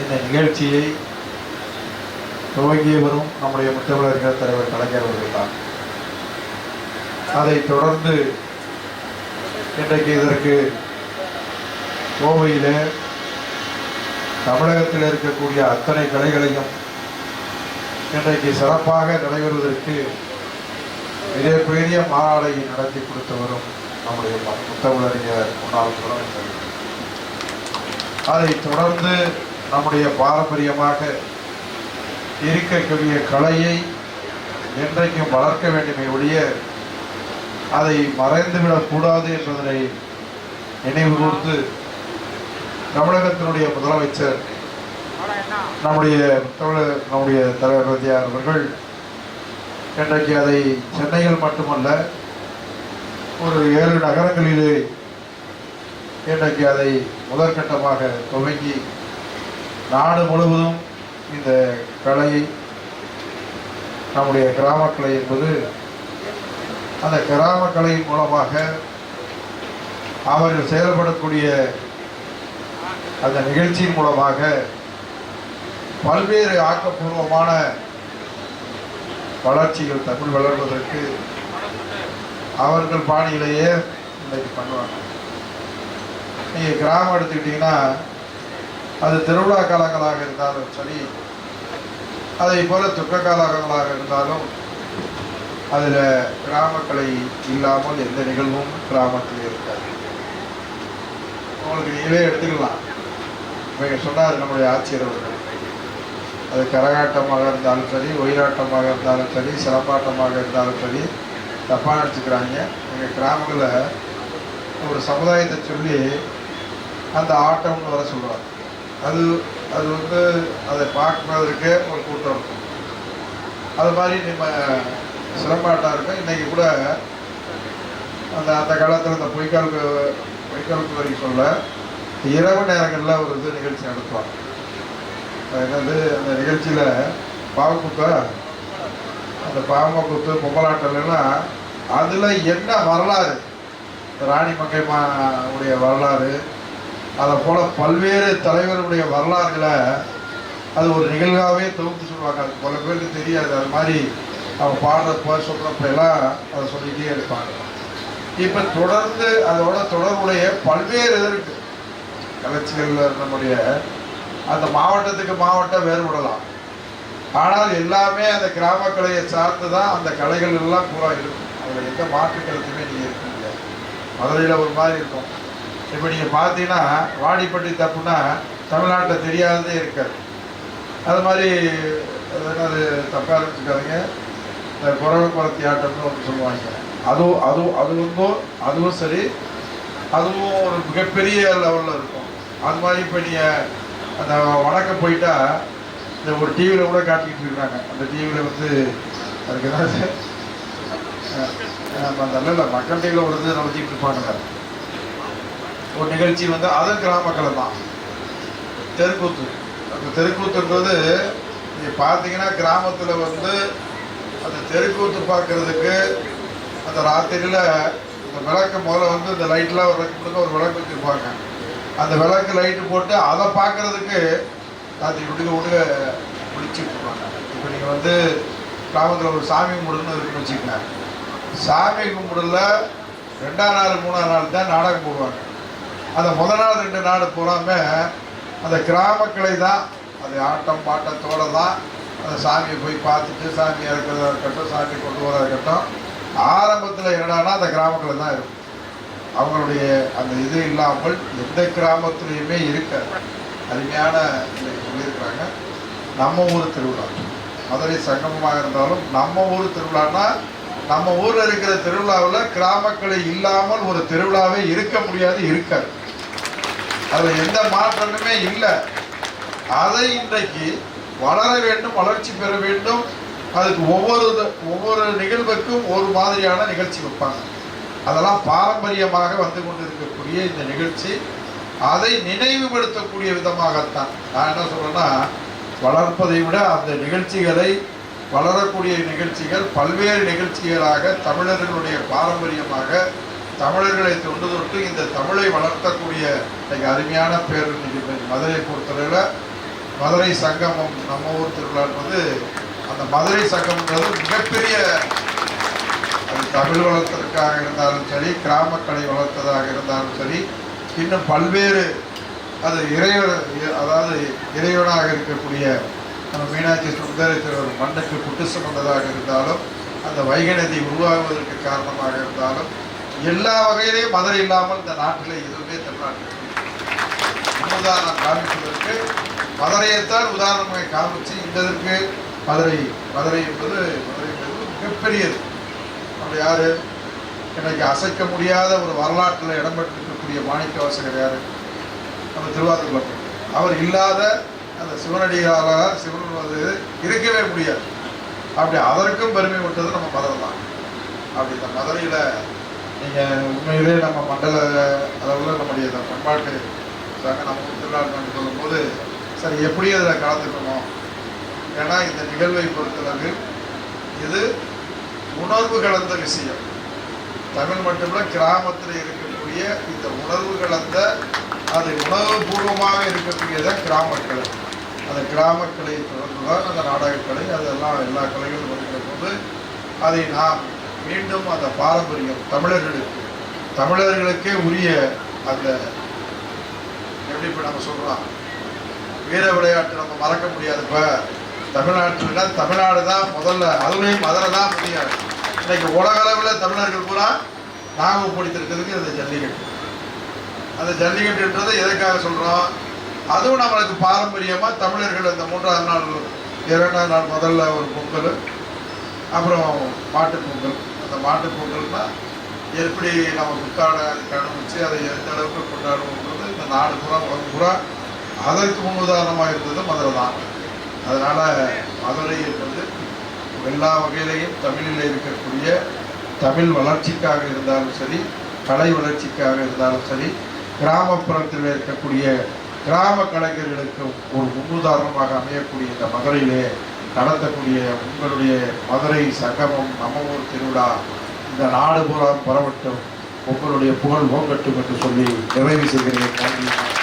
இந்த நிகழ்ச்சியை துவங்கியவரும் நம்முடைய முத்தமிழர்கள் தலைவர் கலைஞர் அவர்கள் தான். அதை தொடர்ந்து இன்றைக்கு இதற்கு கோவையில் தமிழகத்தில் இருக்கக்கூடிய அத்தனை கலைகளையும் இன்றைக்கு சிறப்பாக நடைபெறுவதற்கு மிகப்பெரிய மாநாடை நடத்தி கொடுத்தவரும் நம்முடைய முத்தமிழறிஞர் முன்னாள் முதலமைச்சர். அதை தொடர்ந்து நம்முடைய பாரம்பரியமாக இருக்கக்கூடிய கலையை என்றைக்கும் வளர்க்க வேண்டுமே ஒழிய அதை மறைந்துவிடக்கூடாது என்பதனை நினைவு கூர்ந்து தமிழகத்தினுடைய முதலமைச்சர் நம்முடைய தமிழக நம்முடைய தலைவர் ரத்தியார் அவர்கள் இன்றைக்கு அதை சென்னையில் மட்டுமல்ல ஒரு ஏழு நகரங்களிலே இன்றைக்கு அதை முதற்கட்டமாக துவங்கி நாடு முழுவதும் இந்த கலையை நம்முடைய கிராமக்கலை என்பது அந்த கிராம கலையின் மூலமாக அவர்கள் செயல்படக்கூடிய அந்த நிகழ்ச்சியின் மூலமாக பல்வேறு ஆக்கப்பூர்வமான வளர்ச்சிகள் தமிழ் வளர்வதற்கு அவர்கள் பாணியிலேயே இன்னைக்கு பண்ணுவாங்க. நீங்கள் கிராமம் எடுத்துக்கிட்டிங்கன்னா அது திருவிழா காலங்களாக இருந்தாலும் சரி அதை போல துக்க காலங்களாக இருந்தாலும் அதில் கிராமக்கலை இல்லாமல் எந்த நிகழ்வும் கிராமத்தில் இருக்காது. உங்களுக்கு நீங்களே எடுத்துக்கலாம். இப்போ சொன்னார் நம்முடைய ஆட்சியர் அவர்கள். அது கரகாட்டமாக இருந்தாலும் சரி ஒயிலாட்டமாக இருந்தாலும் சரி சிலம்பாட்டமாக இருந்தாலும் சரி தப்பாக நினச்சிக்கிறாங்க. எங்கள் கிராமங்களில் ஒரு சமுதாயத்தை சொல்லி அந்த ஆட்டம்னு வர சொல்லுவாங்க அது அது வந்து அதை பார்க்கறதுக்கே ஒரு கூட்டம் இருக்கும். அது மாதிரி நம்ம சிறப்பாட்டாக இருக்கும். இன்றைக்கி கூட அந்த அந்த காலத்தில் அந்த பொய்க்காலுக்கு பொய்க்காலுக்கு வரைக்கும் சொல்ல இரவு நேரங்களில் ஒரு இது நிகழ்ச்சி நடத்துவாங்க. அது என்னது? அந்த நிகழ்ச்சியில் பாவக்குத்தா அந்த பாவம குத்து பொம்மலாட்டம்லாம் அதில் என்ன வரலாறு? ராணி மங்கைமா உடைய வரலாறு அதை போல் பல்வேறு தலைவர்களுடைய வரலாறுகளை அது ஒரு நிகழ்வாகவே தொகுத்து சொல்லுவாங்க. அது பல பேருக்கு தெரியாது. அது மாதிரி அவங்க பாடுறப்ப சொல்கிறப்ப எல்லாம் அதை சொல்லிக்கிட்டே இருப்பாங்க. இப்போ தொடர்ந்து அதோட தொடர்புடைய பல்வேறு இது இருக்குது கலைச்சிகளில் நம்முடைய அந்த மாவட்டத்துக்கு மாவட்டம் வேறுபடலாம். ஆனால் எல்லாமே அந்த கிராம கலையை சார்ந்து தான் அந்த கலைகள் எல்லாம் பூரா இருக்கும். அதில் எந்த மாற்று கருத்துமே நீங்கள் இருக்க முடியாது மதுரையில் ஒரு மாதிரி இருக்கும். இப்போ நீங்கள் பார்த்தீங்கன்னா வாடிப்பட்டி தப்புனா தமிழ்நாட்டில் தெரியாததே இருக்காது. அது மாதிரி அது தப்பாக இருந்துச்சுக்காதீங்க இந்த குறவை குறத்தி ஆட்டம்னு ஒன்று சொல்லுவாங்க. அதுவும் அதுவும் அது வந்து அதுவும் சரி அதுவும் ஒரு மிகப்பெரிய லெவலில் இருக்கும். அது மாதிரி இப்போ நீங்கள் அந்த வடக்க போயிட்டா இந்த ஒரு டிவியில் கூட காட்டிக்கிட்டு இருக்கிறாங்க அந்த டிவியில் வந்து அதுக்கு ஏதாவது நம்ம அந்த மக்கள் டிவியில் ஒரு இது நடத்திட்டு இருப்பாங்க. ஒரு நிகழ்ச்சி வந்து அதுவும் கிராமக்கலை தான். தெருக்கூத்து. அந்த தெருக்கூத்துன்றது நீங்கள் பார்த்தீங்கன்னா கிராமத்தில் வந்து அந்த தெருக்கூத்து பார்க்கறதுக்கு அந்த ராத்திரியில் இந்த விளக்கு முதல்ல வந்து இந்த லைட்லாம் ஒரு ஒரு விளக்கு வச்சுருப்பாங்க. அந்த விளக்கு லைட்டு போட்டு அதை பார்க்குறதுக்கு ராத்திரி விடுங்க விடுங்க பிடிச்சிட்டு இப்போ நீங்கள் வந்து கிராமத்தில் ஒரு சாமி கும்பிடுன்னு இருக்குன்னு வச்சுக்கோங்க. சாமி கும்பிடல ரெண்டாம் நாள் மூணாம் நாள் தான் நாடகம் போடுவாங்க. அந்த முத நாள் ரெண்டு நாள் பூராம அந்த கிராமக்கலை தான். அது ஆட்டம் பாட்டத்தோட தான். அந்த சாமியை போய் பார்த்துட்டு சாமி இருக்கிறதா இருக்கட்டும் சாமி கொண்டு வரதா இருக்கட்டும். ஆரம்பத்தில் என்னன்னா அந்த கிராமக்கலை தான் இருக்கும். அவங்களுடைய அந்த இது இல்லாமல் எந்த கிராமத்துலேயுமே இருக்காது. அருமையான சொல்லியிருக்கிறாங்க. நம்ம ஊர் திருவிழா. மதுரை சங்கமமாக இருந்தாலும் நம்ம ஊர் திருவிழான்னா நம்ம ஊரில் இருக்கிற திருவிழாவில் கிராமக்கலை இல்லாமல் ஒரு திருவிழாவே இருக்க முடியாது இருக்காது. அதில் எந்த மாற்றமுமே இல்லை. அதை இன்றைக்கு வளர வேண்டும் வளர்ச்சி பெற வேண்டும். அதுக்கு ஒவ்வொரு ஒவ்வொரு நிகழ்வுக்கும் ஒரு மாதிரியான நிகழ்ச்சி வைப்பாங்க. அதெல்லாம் பாரம்பரியமாக வந்து கொண்டிருக்கக்கூடிய இந்த நிகழ்ச்சி. அதை நினைவுபடுத்தக்கூடிய விதமாகத்தான். நான் என்ன சொல்றேன்னா வளர்ப்பதை விட அந்த நிகழ்ச்சிகளை வளரக்கூடிய நிகழ்ச்சிகள் பல்வேறு நிகழ்ச்சிகளாக தமிழர்களுடைய பாரம்பரியமாக தமிழர்களை தொண்டு தொட்டு இந்த தமிழை வளர்த்தக்கூடிய இன்னைக்கு அருமையான பேர் இன்னைக்கு மதுரை பொறுத்தவரையில் மதுரை சங்கமம் நம்ம ஊர் திருவிழா என்பது அந்த மதுரை சங்கம்ன்றது மிகப்பெரிய அது தமிழ் வளர்த்ததற்காக இருந்தாலும் சரி கிராமக்கலை வளர்த்ததாக இருந்தாலும் சரி இன்னும் பல்வேறு அது இறைவன் அதாவது இறைவனாக இருக்கக்கூடிய நம்ம மீனாட்சி சுந்தரேஸ்வரர் மண்ணுக்கு புட்டு சுமந்ததாக இருந்தாலும் அந்த வைகை நதி உருவாகுவதற்கு காரணமாக இருந்தாலும் எல்லா வகையிலையும் மதுரை இல்லாமல் இந்த நாட்டில் எதுவுமே தமிழ்நாட்டில் இல்லை. உதாரணம் காமிப்பதற்கு மதுரையைத்தான் உதாரணமாக காமிச்சு இந்ததற்கு மதுரை மதுரை என்பது மதுரை என்பது மிகப்பெரியது. அப்படி யாரு? இன்னைக்கு அசைக்க முடியாத ஒரு வரலாற்றில் இடம்பெற்றிருக்கக்கூடிய மாணிக்க வாசகர் யாரு? நம்ம திருவாரூர் அவர் இல்லாத அந்த சிவனடியாரால் சிவன் வந்து இருக்கவே முடியாது. அப்படி அதற்கும் பெருமை விட்டது நம்ம மதுரை தான் அப்படி இந்த மதுரையில் நீங்கள் உண்மையிலே நம்ம மண்டல அளவில் நம்முடைய பண்பாட்டு சங்க நம்ம ஊர் சொல்லும்போது சரி எப்படி அதில் கலந்துக்கணும்? ஏன்னா இந்த நிகழ்வை பொறுத்தளவு இது உணர்வு கலந்த விஷயம். தமிழ் மட்டுமில்ல கிராமத்தில் இருக்கக்கூடிய இந்த உணர்வு கலந்த அது உணர்வுபூர்வமாக இருக்கக்கூடியதான் கிராமக்கலை. அந்த கிராமக்கலை தொடர்ந்து தான் அந்த நாடகக்கலை அதெல்லாம் எல்லா கலைகளும் வருகிற போது அதை நாம் மீண்டும் அந்த பாரம்பரியம் தமிழர்களுக்கு தமிழர்களுக்கே உரிய அந்த எப்படி இப்போ நம்ம சொல்கிறோம் வீர விளையாட்டு நம்ம மறக்க முடியாது இப்போ. தமிழ்நாட்டில் தமிழ்நாடு தான் முதல்ல அதுலேயும் மதுரை தான் முடியாது. இன்னைக்கு உலக அளவில் தமிழர்கள் பூரா நாகப்படுத்திருக்கிறதுக்கு இந்த அந்த ஜல்லிக்கட்டு. அந்த ஜல்லிக்கட்டுன்றதை எதுக்காக சொல்கிறோம் அதுவும் நம்மளுக்கு பாரம்பரியமாக தமிழர்கள் அந்த மூன்றாவது நாள் இரண்டாம் நாள் முதல்ல ஒரு பொங்கல் அப்புறம் மாட்டுப் பொங்கல். அந்த மாட்டுப் பொங்கல்னா எப்படி நம்ம புத்தாடை கண்டுபிடிச்சு அதை எந்த அளவுக்கு கொண்டாடுவோம்ன்றது இந்த நாடு பூரா உலகம் பூரா அதற்கு முன்னுதாரணமாக இருந்தது மதுரை தான். அதனால் மதுரை என்பது எல்லா வகையிலையும் தமிழில் இருக்கக்கூடிய தமிழ் வளர்ச்சிக்காக இருந்தாலும் சரி கலை வளர்ச்சிக்காக இருந்தாலும் சரி கிராமப்புறத்தில் இருக்கக்கூடிய கிராம கலைஞர்களுக்கு ஒரு முன்னுதாரணமாக அமையக்கூடிய இந்த மதுரையிலே நடத்தக்கூடிய உங்களுடைய மதுரை சங்கமம் நம்ம ஊர் திருவிழா இந்த நாடு பூரா பரவட்டும் உங்களுடைய புகழ் ஓங்கட்டும் என்று சொல்லி நிறைவு செய்கிறேன். நன்றி.